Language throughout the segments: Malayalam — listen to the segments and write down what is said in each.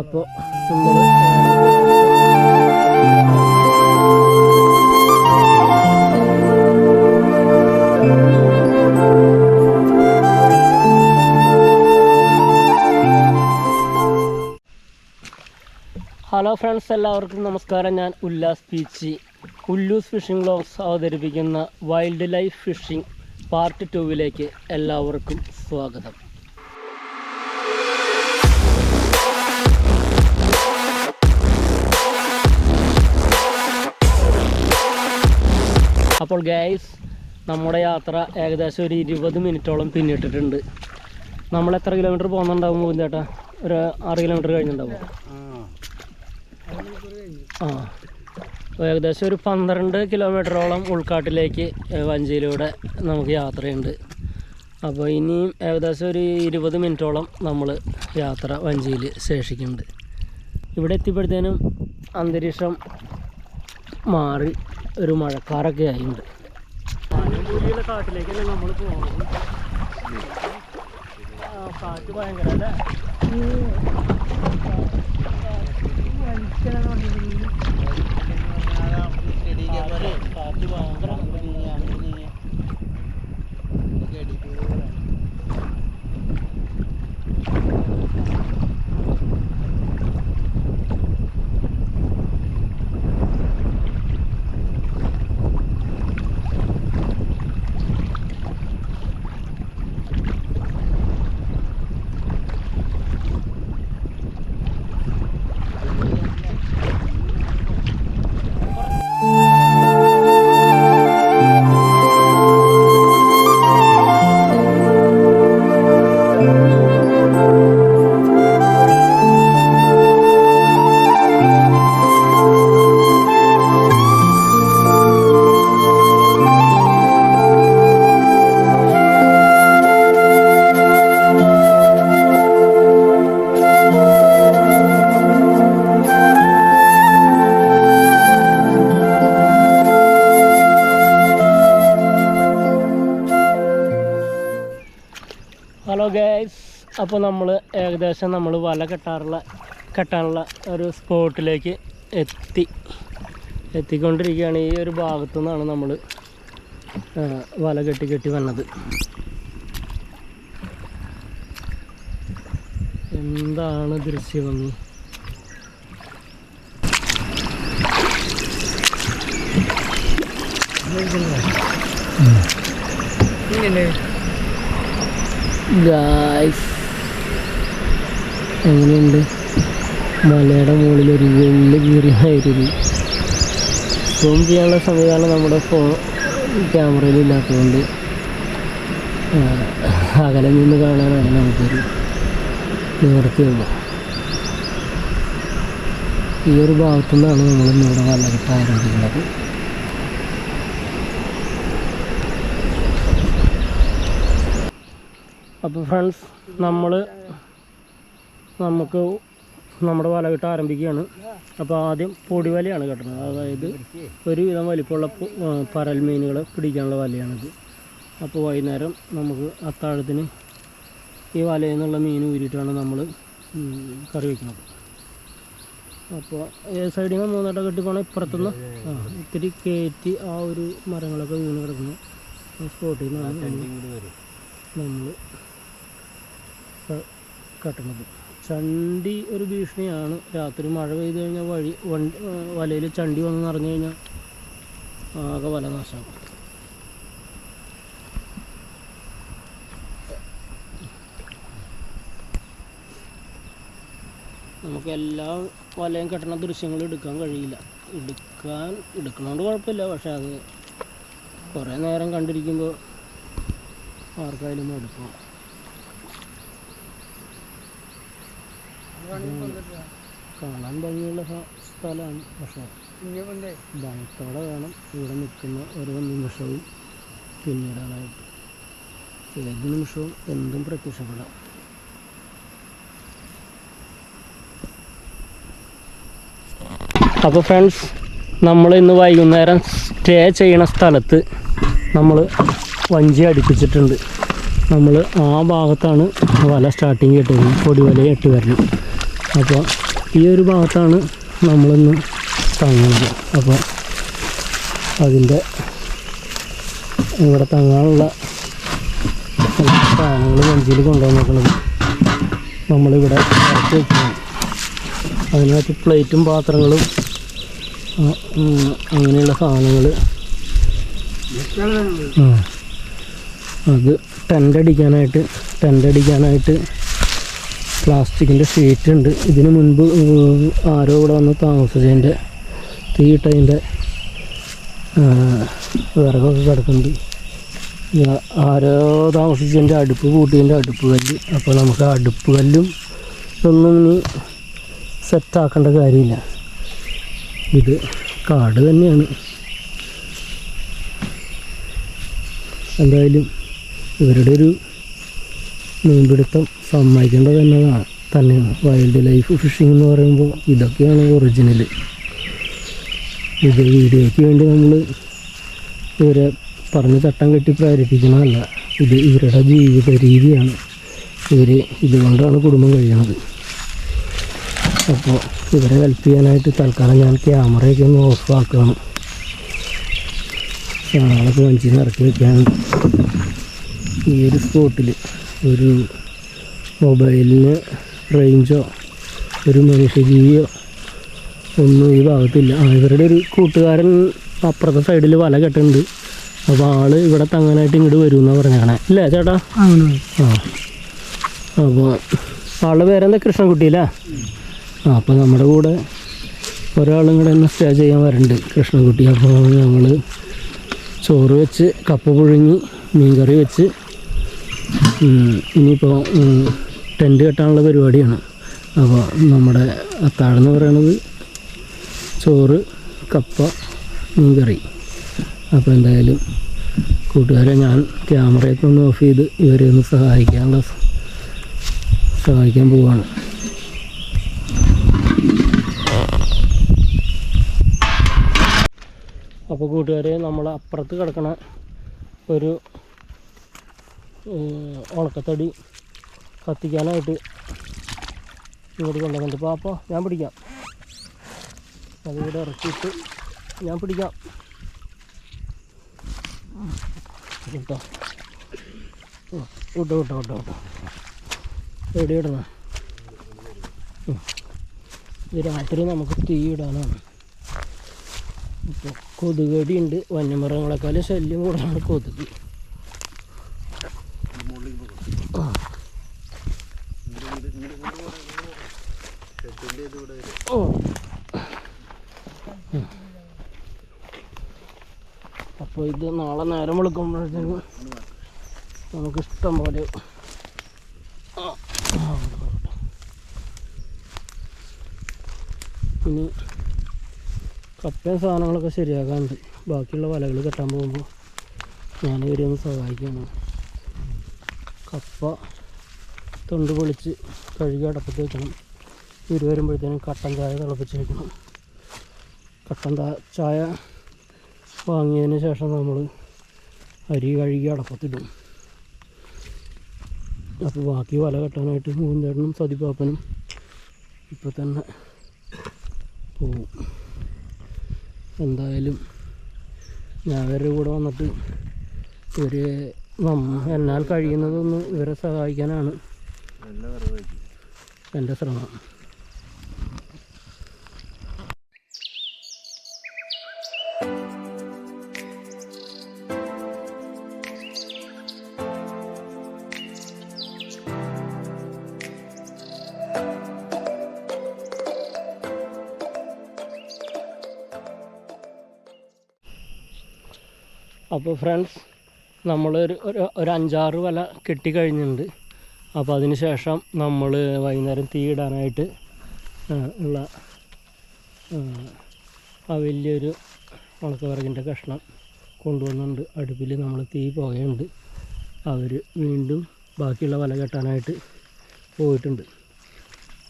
നമ്മൾ ഹലോ ഫ്രണ്ട്സ് എല്ലാവർക്കും നമസ്കാരം. ഞാൻ ഉല്ലാസ് പീച്ചി. ഉല്ലൂസ് ഫിഷിംഗ് ബ്ലോഗ്സ് അവതരിപ്പിക്കുന്ന വൈൽഡ് ലൈഫ് ഫിഷിംഗ് പാർട്ട് ടുവിലേക്ക് എല്ലാവർക്കും സ്വാഗതം. അപ്പോൾ ഗൈസ് നമ്മുടെ യാത്ര ഏകദേശം ഒരു ഇരുപത് മിനിറ്റോളം പിന്നിട്ടിട്ടുണ്ട്. നമ്മൾ എത്ര കിലോമീറ്റർ പോകുന്നുണ്ടാവും മോഹൻ ചേട്ടാ? ഒരു ആറ് കിലോമീറ്റർ കഴിഞ്ഞിട്ടുണ്ടാവും. ആ. ഏകദേശം ഒരു പന്ത്രണ്ട് കിലോമീറ്ററോളം ഉൾക്കാട്ടിലേക്ക് വഞ്ചിയിലൂടെ നമുക്ക് യാത്രയുണ്ട്. അപ്പോൾ ഇനിയും ഏകദേശം ഒരു ഇരുപത് മിനിറ്റോളം നമ്മൾ യാത്ര വഞ്ചിയിൽ ശേഷിക്കുന്നുണ്ട്. ഇവിടെ എത്തിയപ്പോഴത്തേനും അന്തരീക്ഷം മാറി. ഒരു മഴക്കാറൊക്കെ ആയിട്ടുണ്ട് കാട്ടിലേക്കല്ലേ നമ്മൾ പോകുന്നത് കാറ്റ് ഭയങ്കര അല്ലേ കാറ്റ് ഭയങ്കര അപ്പോൾ നമ്മൾ ഏകദേശം നമ്മൾ വല കെട്ടാറുള്ള കെട്ടാനുള്ള ഒരു സ്പോട്ടിലേക്ക് എത്തി. എത്തിക്കൊണ്ടിരിക്കുകയാണ്. ഈ ഒരു ഭാഗത്തു നിന്നാണ് നമ്മൾ വല കെട്ടി കെട്ടി വന്നത്. എന്താണ് ദൃശ്യമെന്ന് ഗായ്സ്. എങ്ങനെയുണ്ട് മലയുടെ മുകളിൽ ഒരു വെള്ളി കീറിയായിരുന്നു. സൂം ചെയ്യാനുള്ള സംവിധാനം നമ്മുടെ ഫോൺ ക്യാമറയിൽ ഇല്ലാത്തതുകൊണ്ട് അകലെ നിന്ന് കാണാനാണ് നമുക്കൊരു നിവർത്തിയുള്ളൂ ഈ ഒരു ഭാഗത്തു നിന്നാണ് നമ്മൾ ഇവിടെ വന്നിട്ട് ആരംഭിക്കുന്നത്. അപ്പോൾ ഫ്രണ്ട്സ് നമ്മൾ നമുക്ക് നമ്മുടെ വല കിട്ട ആരംഭിക്കുകയാണ്. അപ്പോൾ ആദ്യം പൊടി വലയാണ് കെട്ടണത്. അതായത് ഒരുവിധം വലിപ്പമുള്ള പരൽ മീനുകളെ പിടിക്കാനുള്ള വലയാണിത്. അപ്പോൾ വൈകുന്നേരം നമുക്ക് അത്താഴത്തിന് ഈ വലയിൽ നിന്നുള്ള മീൻ ഊരിയിട്ടാണ് നമ്മൾ കറി വയ്ക്കുന്നത് അപ്പോൾ ഏത് സൈഡിൽ നിന്ന് മൂന്നാട്ടം കെട്ടി പോകണം ഇപ്പുറത്തുനിന്ന് ആ ഇത്തിരി കയറ്റി ആ ഒരു മരങ്ങളൊക്കെ വീണ് കിടക്കുന്ന. സ്പോട്ടിൽ നിന്നാണ് നമ്മൾ കട്ടണത്. ചണ്ടി ഒരു ഭീഷണിയാണ്. രാത്രി മഴ പെയ്ത് കഴിഞ്ഞാൽ വഴി വണ്ടി വലയിൽ ചണ്ടി വന്ന് നിറഞ്ഞു കഴിഞ്ഞാൽ ആകെ വല നാശമാകും നമുക്ക് എല്ലാ വലയും കെട്ടണ ദൃശ്യങ്ങളും എടുക്കാൻ കഴിയില്ല. എടുക്കാൻ എടുക്കണോണ്ട് കുഴപ്പമില്ല. പക്ഷെ അത് കുറേ നേരം കണ്ടിരിക്കുമ്പോൾ ആർക്കായാലും മടുക്കും കാണാൻ ഭംഗിയുള്ള സ്ഥ- സ്ഥലമാണ് പക്ഷേ ഭയത്തോടെ വേണം ഇവിടെ നിൽക്കുന്ന ഓരോ നിമിഷവും പിന്നീടാനായിട്ട്. ഏത് നിമിഷവും എന്തും പ്രത്യക്ഷപ്പെടാം. അപ്പോൾ ഫ്രണ്ട്സ് നമ്മൾ ഇന്ന് വൈകുന്നേരം സ്റ്റേ ചെയ്യണ സ്ഥലത്ത് നമ്മൾ വഞ്ചി അടുപ്പിച്ചിട്ടുണ്ട്. നമ്മൾ ആ ഭാഗത്താണ് വല സ്റ്റാർട്ടിങ് കിട്ടുന്നത് പൊടി വല ഇട്ട് വരണം. അപ്പോൾ ഈ ഒരു ഭാഗത്താണ് നമ്മളിന്ന് തങ്ങുന്നത്. അപ്പോൾ അതിന്റെ ഇവിടെ തങ്ങാനുള്ള സാധനങ്ങൾ വഞ്ചിയിൽ കൊണ്ടുവന്നിട്ടുള്ളത് നമ്മളിവിടെ ഇറക്കി വെക്കുകയാണ്. അതിനകത്ത് പ്ലേറ്റും പാത്രങ്ങളും അങ്ങനെയുള്ള സാധനങ്ങൾ അത് ടെന്റ് അടിക്കാനായിട്ട് ടെന്റ് അടിക്കാനായിട്ട് പ്ലാസ്റ്റിക്കിന്റെ ഷീറ്റ് ഉണ്ട് ഇതിന് മുൻപ് ആരോ ഇവിടെ വന്ന് താമസിച്ചതിന്റെ തീയിട്ടതിന്റെ വിറകൊക്കെ കിടക്കുന്നുണ്ട്. ആരോ താമസിച്ചതിന്റെ അടുപ്പ് കൂട്ടിയതിന്റെ അടുപ്പ് കല്ല്. അപ്പോൾ നമുക്ക് അടുപ്പ് കല്ലും ഇതൊന്നും ഇനി സെറ്റാക്കേണ്ട കാര്യമില്ല. ഇത് കാട് തന്നെയാണ്. എന്തായാലും ഇവരുടെ ഒരു മീൻപിടുത്തം സമ്മതിക്കേണ്ടത് തന്നെ തന്നെയാണ് വൈൽഡ് ലൈഫ് ഫിഷിംഗ് എന്ന് പറയുമ്പോൾ ഇതൊക്കെയാണ് ഒറിജിനൽ ഇത് വീഡിയോയ്ക്ക് വേണ്ടി നമ്മൾ ഇവരെ പറഞ്ഞ് ചട്ടം കെട്ടി പ്രേരിപ്പിക്കണമല്ല ഇത് ഇവരുടെ ജീവിത രീതിയാണ്. ഇവർ ഇതുകൊണ്ടാണ് കുടുംബം കഴിയണത്. അപ്പോൾ ഇവരെ ഹെൽപ്പ് ചെയ്യാനായിട്ട് തൽക്കാലം ഞാൻ ക്യാമറയൊക്കെ ഒന്ന് ഓഫ് ആക്കുകയാണ്. സാധനങ്ങളൊക്കെ വഞ്ചിയിൽ നിന്ന് ഇറക്കി വെക്കാനുണ്ട് ഈ ഒരു സ്പോട്ടിൽ ഒരു മൊബൈലിന് റേഞ്ചോ ഒരു മനുഷ്യജീവിയോ ഒന്നും ഈ ഭാഗത്തില്ല. ഇവരുടെ ഒരു കൂട്ടുകാരൻ അപ്പുറത്തെ സൈഡിൽ വല കെട്ടുണ്ട്. അപ്പോൾ ആൾ ഇവിടെ തങ്ങാനായിട്ട് ഇങ്ങോട്ട് വരുമെന്നാണ് പറഞ്ഞാണേ ഇല്ലേ ചേട്ടാ? ആ. അപ്പോൾ ആളുടെ പേരെന്താ? കൃഷ്ണൻകുട്ടിയില്ലേ ആ അപ്പോൾ നമ്മുടെ കൂടെ ഒരാളും കൂടെ ഒന്ന് സ്റ്റേ ചെയ്യാൻ വരുന്നുണ്ട് കൃഷ്ണൻകുട്ടി. അപ്പോൾ ഞങ്ങൾ ചോറ് വെച്ച് കപ്പ പുഴുങ്ങി മീൻകറി വെച്ച്. ഇനിയിപ്പോൾ ടെന്റ് കെട്ടാനുള്ള പരിപാടിയാണ്. അപ്പോൾ നമ്മുടെ അത്താഴെന്ന് പറയണത് ചോറ് കപ്പ മീൻകറി. അപ്പോൾ എന്തായാലും കൂട്ടുകാരെ ഞാൻ ക്യാമറയൊക്കെ ഒന്ന് ഓഫ് ചെയ്ത് ഇവരെ ഒന്ന് സഹായിക്കാനുള്ള സഹായിക്കാൻ പോവാണ്. അപ്പോൾ കൂട്ടുകാരെ നമ്മൾ അപ്പുറത്ത് കിടക്കണ ഒരു ഉണക്കത്തടി കത്തിക്കാനായിട്ട് ഇങ്ങോട്ട് കൊണ്ടുവന്നിട്ട് അപ്പോൾ അപ്പോൾ ഞാൻ പിടിക്കാം. അതിവിടെ ഇറക്കിയിട്ട് ഞാൻ പിടിക്കാം. കേട്ടോ വിട്ടോ വിട്ടോ വിട്ടോ വിട്ടോ എവിടെ ഇടണം. ഇത് രാത്രി നമുക്ക് തീ ഇടാനാണ്. ഇപ്പോൾ കൊതുകടിയുണ്ട് വന്യമൃഗങ്ങളെക്കാളും ശല്യം കൂടുതലാണ് കൊതുക്. അപ്പോൾ ഇത് നാളെ നേരം വിളിക്കുമ്പോഴത്തേക്കും നമുക്ക് ഇഷ്ടം പോലെ. ഇനി കപ്പയും സാധനങ്ങളൊക്കെ ശരിയാക്കാനുണ്ട്. ബാക്കിയുള്ള വലകൾ കെട്ടാൻ പോകുമ്പോൾ ഞാൻ ഇവരെ ഒന്ന് കപ്പ തൊണ്ട് പൊളിച്ച് കഴുകി അടപ്പത്ത് വെക്കണം. ഇവർ വരുമ്പോഴത്തേനും കട്ടൻ ചായ തിളപ്പിച്ച് വെക്കണം. കട്ടൻ ചായ വാങ്ങിയതിന് ശേഷം നമ്മൾ അരി കഴുകി അടപ്പത്തിടും. അപ്പോൾ ബാക്കി വല കെട്ടാനായിട്ട് മൂന്നേട്ടനും സതിപ്പാപ്പനും ഇപ്പം തന്നെ പോവും. എന്തായാലും ഞാൻ ഇവരുടെ കൂടെ വന്നിട്ട് ഇവർ എന്നാൽ കഴിയുന്നതൊന്ന് ഇവരെ സഹായിക്കാനാണ് എന്റെ ശ്രമം. അപ്പോൾ ഫ്രണ്ട്സ് നമ്മളൊരു ഒരു ഒരു അഞ്ചാറ് വല കെട്ടിക്കഴിഞ്ഞിട്ടുണ്ട് അപ്പോൾ അതിന് ശേഷം നമ്മൾ വൈകുന്നേരം തീ ഇടാനായിട്ട് ഉള്ള ആ, വലിയൊരു വലിയൊരു ഉണക്കവിറകിന്റെ കഷ്ണം കൊണ്ടുവന്നുണ്ട് അടുപ്പിൽ നമ്മൾ തീ പോയുണ്ട് അവർ വീണ്ടും ബാക്കിയുള്ള വല കെട്ടാനായിട്ട് പോയിട്ടുണ്ട്.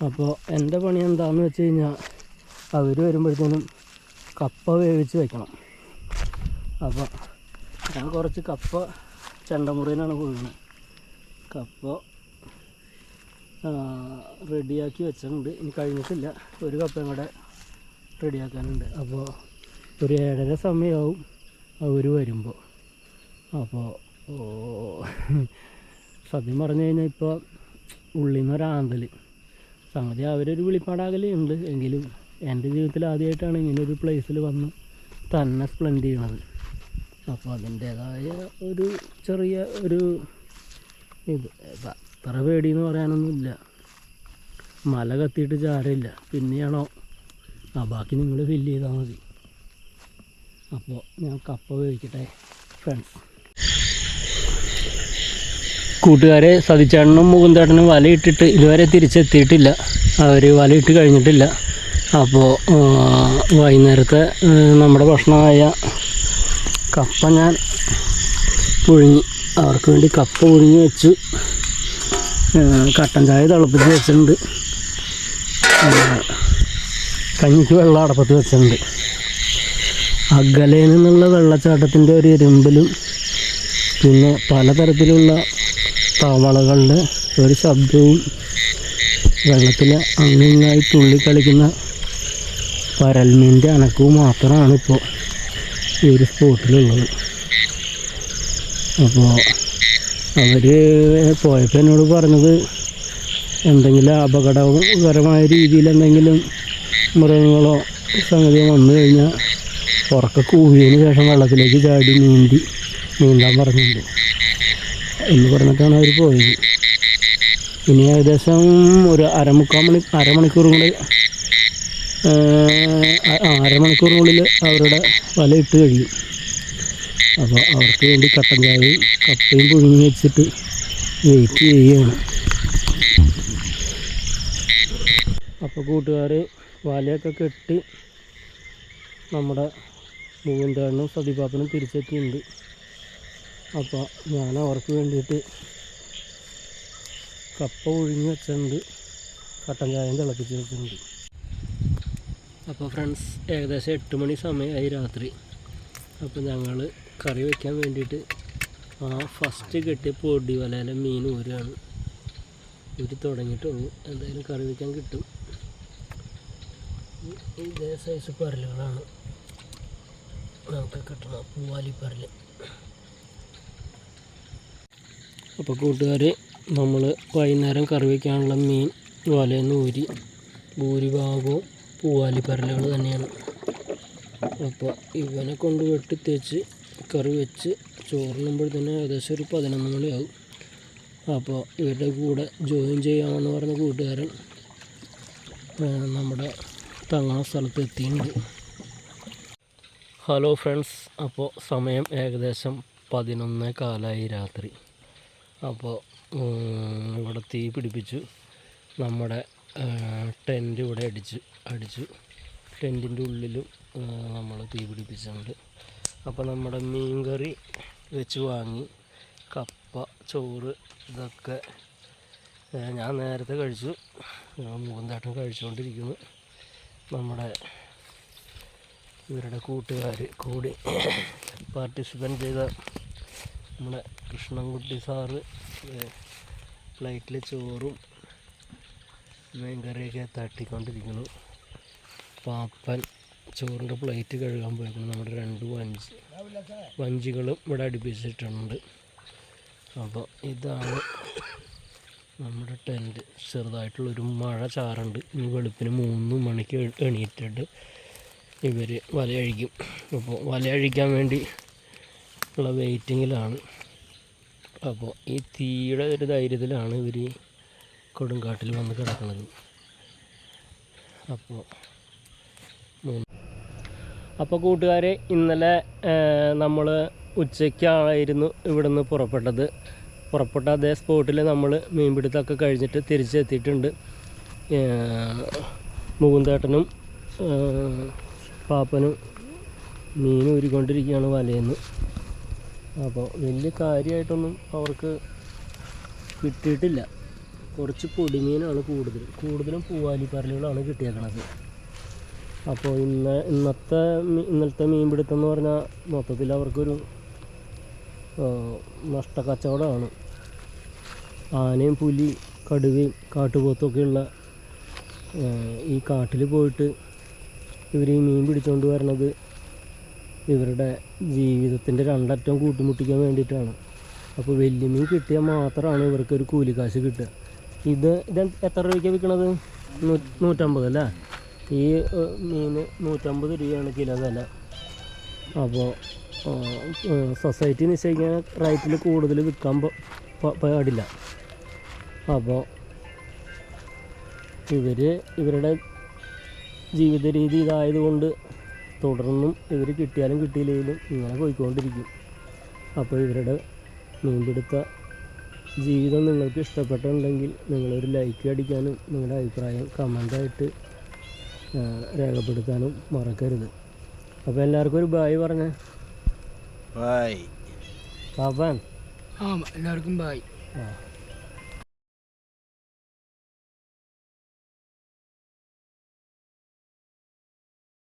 അപ്പോൾ എന്റെ പണി എന്താണെന്ന് വെച്ച് കഴിഞ്ഞാൽ അവർ വരുമ്പോഴത്തേനും കപ്പ വേവിച്ച് വയ്ക്കണം അപ്പോൾ ഞാൻ കുറച്ച് കപ്പ ചെണ്ടമുറിയിലാണ് കൊള്ളുന്നത് കപ്പ റെഡിയാക്കി വെച്ചിട്ടുണ്ട്. ഇനി കഴിഞ്ഞിട്ടില്ല. ഒരു കപ്പയും കൂടെ റെഡിയാക്കാനുണ്ട്. അപ്പോൾ ഒരു ഏഴര സമയമാവും അവർ വരുമ്പോൾ അപ്പോൾ സത്യം പറഞ്ഞു കഴിഞ്ഞാൽ ഇപ്പോൾ ഉള്ളിൽ നിന്ന് ഒരാന്തൽ സംഗതി അവരൊരു വിളിപ്പാടാകലുണ്ട്. എങ്കിലും എന്റെ ജീവിതത്തിൽ ആദ്യമായിട്ടാണ് ഇങ്ങനൊരു പ്ലേസിൽ വന്ന് തന്നെ സ്പ്ലെൻഡ് ചെയ്യണത്. അപ്പോൾ അതിന്റേതായ ഒരു ചെറിയ ഒരു ഇത്. അത്ര പേടിയെന്ന് പറയാനൊന്നുമില്ല. മല കത്തിയിട്ട് ചാരമില്ല പിന്നെയാണോ? ആ ബാക്കി നിങ്ങൾ ഫില്ല് ചെയ്താൽ മതി. അപ്പോൾ ഞാൻ കപ്പ വേവിക്കട്ടെ ഫ്രണ്ട്സ് കൂട്ടുകാരെ സതിച്ചേട്ടനും മുകുന്ദേട്ടനും വലയിട്ടിട്ട് ഇതുവരെ തിരിച്ചെത്തിയിട്ടില്ല. അവർ വലയിട്ട് കഴിഞ്ഞിട്ടില്ല. അപ്പോൾ വൈകുന്നേരത്തെ നമ്മുടെ ഭക്ഷണമായ കപ്പ ഞാൻ പുഴുങ്ങി. അവർക്ക് വേണ്ടി കപ്പ പുഴുങ്ങി വെച്ചു. കട്ടൻ ചായ തിളപ്പിച്ച് വെച്ചിട്ടുണ്ട്. കഞ്ഞിക്ക് വെള്ളം അടപ്പത്ത് വെച്ചിട്ടുണ്ട്. അകലയിൽ നിന്നുള്ള വെള്ളച്ചാട്ടത്തിന്റെ ഒരു ഇരുമ്പലും പിന്നെ പലതരത്തിലുള്ള തവളകളുടെ ഒരു ശബ്ദവും വെള്ളത്തിൽ അങ്ങിങ്ങായി തുള്ളിക്കളിക്കുന്ന പരൽമീന്റെ അനക്കവും മാത്രമാണ് ഇപ്പോൾ. ഈ ഒരു സ്പോട്ടിലുള്ളത്. അപ്പോൾ അവർ പോയപ്പോൾ എന്നോട് പറഞ്ഞത് എന്തെങ്കിലും അപകടകരമായ രീതിയിൽ എന്തെങ്കിലും മൃഗങ്ങളോ സംഗതിയോ വന്നു കഴിഞ്ഞാൽ ഉറക്ക കൂവിയതിന് ശേഷം വെള്ളത്തിലേക്ക് ചാടി നീന്തി നീന്താൻ പറഞ്ഞിട്ടുണ്ട്. എന്ന് പറഞ്ഞിട്ടാണ് അവർ പോയത്. ഇനി ഏകദേശം ഒരു അരമുക്കാൽ മണി അരമണിക്കൂറും കൂടി അരമണിക്കൂറിനുള്ളിൽ അവരുടെ വല ഇട്ട് കഴിയും അപ്പോൾ അവർക്ക് വേണ്ടി കട്ടൻ ചായയും കട്ടയും പുഴുങ്ങി വെച്ചിട്ട് വെയിറ്റ് ചെയ്യുകയാണ്. അപ്പോൾ കൂട്ടുകാർ വലയൊക്കെ കെട്ടി നമ്മുടെ മൂവന്തേണ്ണും സതിപാപ്പനും തിരിച്ചെത്തിയിട്ടുണ്ട്. അപ്പോൾ ഞാൻ അവർക്ക് വേണ്ടിയിട്ട് കപ്പ ഒഴിഞ്ഞ് വെച്ചിട്ടുണ്ട്. കട്ടൻ ചായയും തിളപ്പിച്ച് വെച്ചിട്ടുണ്ട്. അപ്പോൾ ഫ്രണ്ട്സ് ഏകദേശം എട്ട് മണി സമയമായി രാത്രി. അപ്പോൾ ഞങ്ങൾ കറി വയ്ക്കാൻ വേണ്ടിയിട്ട് ആ ഫസ്റ്റ് കെട്ടിയ പൊടി വലയിലെ മീൻ ഊരാണ് ഊരി തുടങ്ങിയിട്ടുള്ളൂ. എന്തായാലും കറി വയ്ക്കാൻ കിട്ടും. ഇതേ സൈസ് പരലുകളാണ്. നമുക്ക് കിട്ടണം. പൂവാലി പരൽ. അപ്പോൾ കൂട്ടുകാർ നമ്മൾ വൈകുന്നേരം കറി വയ്ക്കാനുള്ള മീൻ വലയിൽ നിന്ന് ഊരി ഭൂരിഭാഗവും പൂവാലി പരലുകൾ തന്നെയാണ്. അപ്പോൾ ഇവനെ കൊണ്ട് വെട്ടി തേച്ച് കറി വെച്ച് ചോറിനുമ്പോൾ തന്നെ ഏകദേശം ഒരു പതിനൊന്ന് മണിയാവും. അപ്പോൾ ഇവരുടെ കൂടെ ജോയിൻ ചെയ്യാമെന്ന് പറഞ്ഞ കൂട്ടുകാരൻ നമ്മുടെ തങ്ങണ സ്ഥലത്ത് എത്തിയിട്ടുണ്ട്. ഹലോ ഫ്രണ്ട്സ് അപ്പോൾ സമയം ഏകദേശം പതിനൊന്ന് കാലായി രാത്രി. അപ്പോൾ ഇവിടെ തീ പിടിപ്പിച്ചു. നമ്മുടെ ടെന്റ് ഇവിടെ അടിച്ച് അടിച്ചു. ടെന്റിന്റെ ഉള്ളിലും നമ്മൾ തീ പിടിപ്പിച്ചിട്ടുണ്ട്. അപ്പോൾ നമ്മുടെ മീൻ കറി വെച്ച് വാങ്ങി. കപ്പ ചോറ് ഇതൊക്കെ ഞാൻ നേരത്തെ കഴിച്ചു. മൂന്നാട്ടം കഴിച്ചുകൊണ്ടിരിക്കുന്നു. നമ്മുടെ ഇവരുടെ കൂട്ടുകാർ കൂടി പാർട്ടിസിപ്പന്റ് ചെയ്ത നമ്മുടെ കൃഷ്ണൻകുട്ടി സാറ് പ്ലേറ്റിൽ ചോറും മീൻകറിയൊക്കെ തട്ടിക്കൊണ്ടിരിക്കുന്നു. പാപ്പൻ ചോറിന്റെ പ്ലേറ്റ് കഴുകാൻ പോയിരിക്കുന്നു നമ്മുടെ രണ്ട് വഞ്ചി വഞ്ചികളും ഇവിടെ അടുപ്പിച്ചിട്ടുണ്ട്. അപ്പോൾ ഇതാണ് നമ്മുടെ ടെന്റ് ചെറുതായിട്ടുള്ളൊരു മഴ ചാറുണ്ട്. ഇനി വെളുപ്പിന് മൂന്ന് മണിക്ക് എണീറ്റിട്ട് ഇവർ വലയഴിക്കും അപ്പോൾ വലയഴിക്കാൻ വേണ്ടി ഉള്ള വെയിറ്റിങ്ങിലാണ് അപ്പോൾ ഈ തീയുടെ ഒരു ധൈര്യത്തിലാണ് ഇവർ കൊടുങ്കാട്ടിൽ വന്ന് കിടക്കുന്നത് അപ്പോൾ അപ്പോൾ കൂട്ടുകാരെ ഇന്നലെ നമ്മൾ ഉച്ചയ്ക്കായിരുന്നു ഇവിടുന്ന് പുറപ്പെട്ടത്. പുറപ്പെട്ട അതേ സ്പോട്ടിൽ നമ്മൾ മീൻപിടുത്തമൊക്കെ കഴിഞ്ഞിട്ട് തിരിച്ചെത്തിയിട്ടുണ്ട്. മുകുന്ദേട്ടനും പാപ്പനും മീൻ ഊരിക്കൊണ്ടിരിക്കുകയാണ് വലയെന്ന്. അപ്പോൾ വലിയ കാര്യമായിട്ടൊന്നും അവർക്ക് കിട്ടിയിട്ടില്ല. കുറച്ച് പൊടിമീനാണ് കൂടുതൽ. കൂടുതലും പൂവാലിപ്പരലുകളാണ് കിട്ടിയേക്കണത്. അപ്പോൾ ഇന്ന് ഇന്നത്തെ ഇന്നലത്തെ മീൻപിടുത്തം എന്ന് പറഞ്ഞാൽ മൊത്തത്തിൽ അവർക്കൊരു നഷ്ടക്കച്ചവടമാണ്. ആനയും പുലി കടുവയും കാട്ടുപോത്തൊക്കെയുള്ള ഈ കാട്ടിൽ പോയിട്ട് ഇവർ ഈ മീൻ പിടിച്ചുകൊണ്ട് വരണത് ഇവരുടെ ജീവിതത്തിന്റെ രണ്ടറ്റം കൂട്ടിമുട്ടിക്കാൻ വേണ്ടിയിട്ടാണ്. അപ്പോൾ വലിയ മീൻ കിട്ടിയാൽ മാത്രമാണ് ഇവർക്കൊരു കൂലിക്കാശ് കിട്ടുക. ഇത് ഇത് എത്ര രൂപയ്ക്ക് വിൽക്കണത്? നൂറ്റമ്പത് അല്ലേ? ഈ മീൻ നൂറ്റമ്പത് രൂപയാണ് കിലോ വില. അപ്പോൾ സൊസൈറ്റി നിശ്ചയിക്കാൻ റേറ്റിൽ കൂടുതൽ വിൽക്കാൻ പാടില്ല. അപ്പോൾ ഇവർ ഇവരുടെ ജീവിത രീതി ഇതായതുകൊണ്ട് തുടർന്നും ഇവർ കിട്ടിയാലും കിട്ടിയില്ലെങ്കിലും ഇങ്ങനെ പോയിക്കൊണ്ടിരിക്കും. അപ്പോൾ ഇവരുടെ മീൻപിടുത്ത ജീവിതം നിങ്ങൾക്ക് ഇഷ്ടപ്പെട്ടിട്ടുണ്ടെങ്കിൽ നിങ്ങളൊരു ലൈക്ക് അടിക്കാനും നിങ്ങളുടെ അഭിപ്രായം കമന്റായിട്ട് രേഖപ്പെടുത്താനും മറക്കരുത്. അപ്പോൾ എല്ലാവർക്കും ഒരു ബായ് പറഞ്ഞേ. ബായ് പാപ്പാൻ ആ എല്ലാവർക്കും ബായ് ആ.